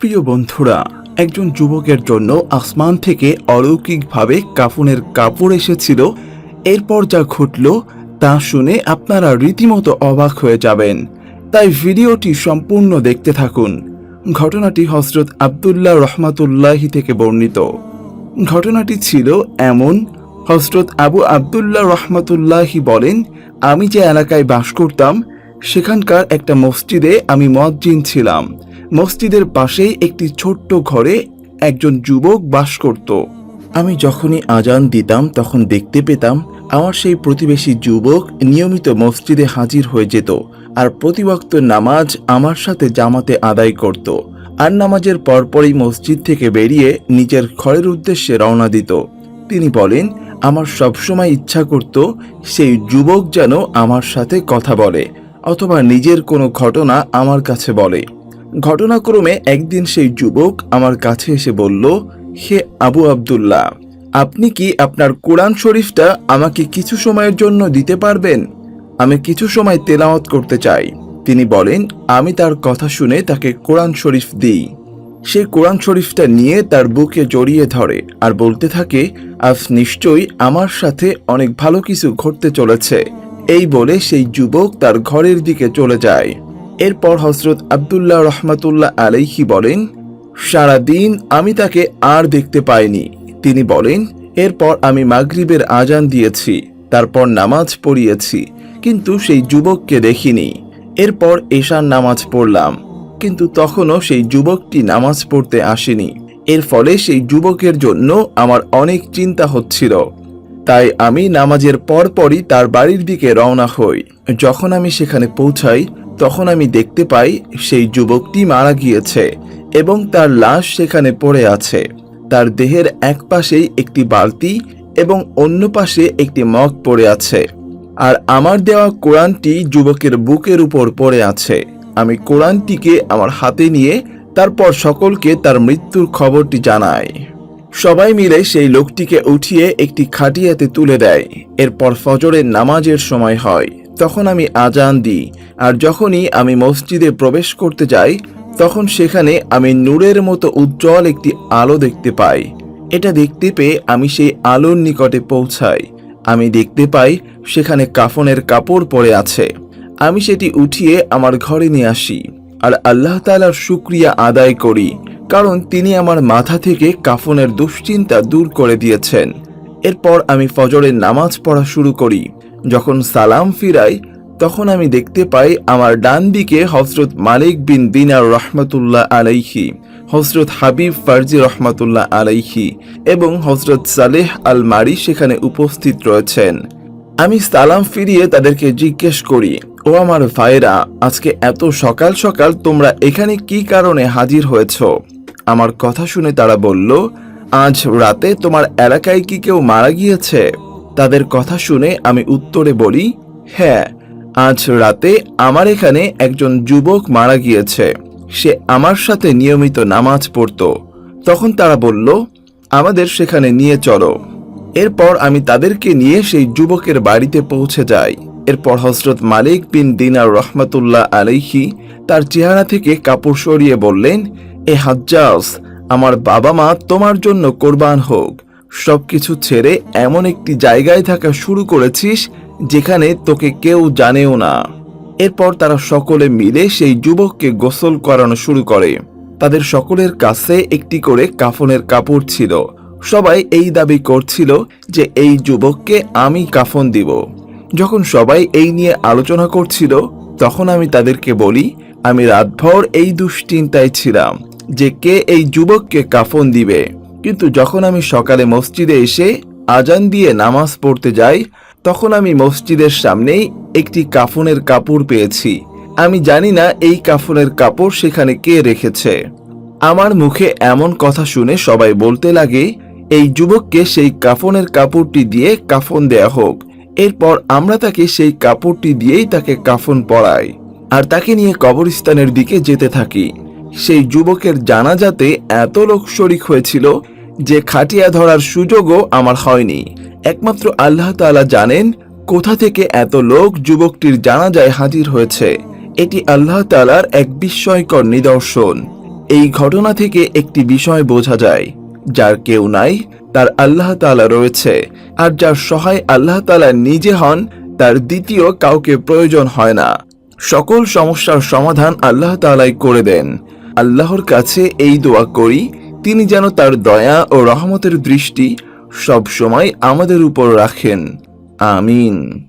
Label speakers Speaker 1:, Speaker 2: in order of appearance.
Speaker 1: প্রিয় বন্ধুরা, একজন যুবকের জন্য আসমান থেকে অলৌকিকভাবে কাফনের কাপড় এসেছিল। এরপর যা ঘটল তা শুনে আপনারা রীতিমতো অবাক হয়ে যাবেন। তাই ভিডিওটি সম্পূর্ণ দেখতে থাকুন। ঘটনাটি হজরত আবদুল্লাহ রহমাতুল্লাহি থেকে বর্ণিত। ঘটনাটি ছিল এমন হজরত আবু আবদুল্লাহ রহমাতুল্লাহি বলেন, আমি যে এলাকায় বাস করতাম, সেখানকার একটা মসজিদে আমি মজ্জিন ছিলাম। মসজিদের পাশেই একটি ছোট্ট ঘরে একজন যুবক বাস করত। আমি যখনই আজান দিতাম, তখন দেখতে পেতাম আমার সেই প্রতিবেশী যুবক নিয়মিত মসজিদে হাজির হয়ে যেত আর প্রতিবক্ত নামাজ আমার সাথে জামাতে আদায় করত আর নামাজের পরপরই মসজিদ থেকে বেরিয়ে নিজের ঘরের উদ্দেশ্যে রওনা দিত। তিনি বলেন, আমার সবসময় ইচ্ছা করত সেই যুবক যেন আমার সাথে কথা বলে অথবা নিজের কোনো ঘটনা আমার কাছে বলে। ঘটনাক্রমে একদিন সেই যুবক আমার কাছে এসে বলল, হে আবু আবদুল্লাহ, আপনি কি আপনার কোরআন শরীফটা আমাকে কিছু সময়ের জন্য দিতে পারবেন? আমি কিছু সময় তেলাওয়াত করতে চাই। তিনি বলেন, আমি তার কথা শুনে তাকে কোরআন শরীফ দিই। সে কোরআন শরীফটা নিয়ে তার বুকে জড়িয়ে ধরে আর বলতে থাকে, আজ নিশ্চয়ই আমার সাথে অনেক ভালো কিছু ঘটতে চলেছে। এই বলে সেই যুবক তার ঘরের দিকে চলে যায়। এরপর হজরত আবদুল্লাহ রহমাতুল্লাহ আলাইহি বলেন, সারাদিন আমি তাকে আর দেখতে পাইনি। তিনি বলেন, এরপর আমি মাগরিবের আজান দিয়েছি, তারপর নামাজ পড়িয়েছি, কিন্তু সেই যুবককে দেখিনি। এরপর এশার নামাজ পড়লাম, কিন্তু তখনও সেই যুবকটি নামাজ পড়তে আসেনি। এর ফলে সেই যুবকের জন্য আমার অনেক চিন্তা হচ্ছিল। তাই আমি নামাজের পরপরই তার বাড়ির দিকে রওনা হই। যখন আমি সেখানে পৌঁছাই তখন আমি দেখতে পাই সেই যুবকটি মারা গিয়েছে এবং তার লাশ সেখানে পড়ে আছে। তার দেহের এক পাশেই একটি বালতি এবং অন্য পাশে একটি মগ পড়ে আছে। আর আমার দেওয়া কোরআনটি যুবকের বুকের উপর পড়ে আছে। আমি কোরআনটিকে আমার হাতে নিয়ে তারপর সকলকে তার মৃত্যুর খবরটি জানাই। সবাই মিলে সেই লোকটিকে উঠিয়ে একটি খাটিয়াতে তুলে দেয়। এরপর ফজরের নামাজের সময় হয়। তখন আমি আজান দিই, আর যখনই আমি মসজিদে প্রবেশ করতে যাই, তখন সেখানে আমি নূরের মতো উজ্জ্বল একটি আলো দেখতে পাই। এটা দেখতে পেয়ে আমি সেই আলোর নিকটে পৌঁছাই। আমি দেখতে পাই সেখানে কাফনের কাপড় পরে আছে। আমি সেটি উঠিয়ে আমার ঘরে নিয়ে আসি, আর আল্লাহ তালার শুক্রিয়া আদায় করি, কারণ তিনি আমার মাথা থেকে কাফনের দুশ্চিন্তা দূর করে দিয়েছেন। এরপর আমি ফজরের নামাজ পড়া শুরু করি যখন সালাম ফিরাই, তখন আমি দেখতে পাই আমার ডান দিকে হজরত মালিক বিন দিনার রহমতুল্লাহ আলাইহি হজরত হাবিব ফার্জি রহমতুল্লাহ আলাইহি এবং হজরত সালেহ আল মারি সেখানে উপস্থিত রয়েছেন। আমি সালাম ফিরিয়ে তাদেরকে জিজ্ঞেস করি, ও আমার ভাইরা আজকে এত সকাল সকাল তোমরা এখানে কি কারণে হাজির হয়েছ? আমার কথা শুনে তারা বলল, আজ রাতে তোমার এলাকায় কি কেউ মারা গিয়েছে? তাদের কথা শুনে আমি উত্তরে বলি হ্যাঁ আজ রাতে আমার এখানে একজন যুবক মারা গিয়েছে। সে আমার সাথে নিয়মিত নামাজ পড়তো। তখন তারা বলল, আমাদের সেখানে নিয়ে চলো। এরপর আমি তাদেরকে নিয়ে সেই যুবকের বাড়িতে পৌঁছে যাই। এরপর হজরত মালিক বিন দিনার রহমতুল্লাহ আলাইহি তার চেহারা থেকে কাপড় সরিয়ে বললেন, এ হাজ্জাস আমার বাবা মা তোমার জন্য কোরবান হোক। সবকিছু ছেড়ে এমন একটি জায়গায় থাকা শুরু করেছিস যেখানে তোকে কেউ জানেও না। এরপর তারা সকলে মিলে সেই যুবককে গোসল করানো শুরু করে। তাদের সকলের কাছে একটি করে কাফনের কাপড় ছিল। সবাই এই দাবি করছিল যে এই যুবককে আমি কাফন দিব। যখন সবাই এই নিয়ে আলোচনা করছিল, তখন আমি তাদেরকে বলি, আমি রাতভর এই দুশ্চিন্তায় ছিলাম যে কে এই যুবককে কাফন দিবে। কিন্তু যখন আমি সকালে মসজিদে এসে আজান দিয়ে নামাজ পড়তে যাই, তখন আমি মসজিদের সামনেই একটি কাফনের কাপড় পেয়েছি। আমি জানি না এই কাফনের কাপড় সেখানে কে রেখেছে। আমার মুখে এমন কথা শুনে সবাই বলতে লাগে, এই যুবককে সেই কাফনের কাপড়টি দিয়ে কাফন দেয়া হোক। এরপর আমরা তাকে সেই কাপড়টি দিয়েই তাকে কাফন পরাই। আর তাকে নিয়ে কবরস্থানের দিকে যেতে থাকি। সেই যুবকের জানাজাতে এত লোক শরিক হয়েছিল যে খাটিয়া ধরার সুযোগও আমার হয়নি। একমাত্র আল্লাহ তাআলা জানেন কোথা থেকে এত লোক যুবকটির জানাজায় হাজির হয়েছে। এটি আল্লাহ তাআলার এক বিস্ময়কর নিদর্শন। এই ঘটনা থেকে একটি বিষয় বোঝা যায়। যার কেউ নাই, তার আল্লাহ তাআলা রয়েছে। আর যার সহায় আল্লাহ তাআলা নিজে হন, তার দ্বিতীয় কাউকে প্রয়োজন হয় না। সকল সমস্যার সমাধান আল্লাহ তাআলাই করে দেন। আল্লাহর কাছে এই দোয়া করি তিনি যেন তার দয়া ও রহমতের দৃষ্টি সবসময় আমাদের উপর রাখেন। আমিন।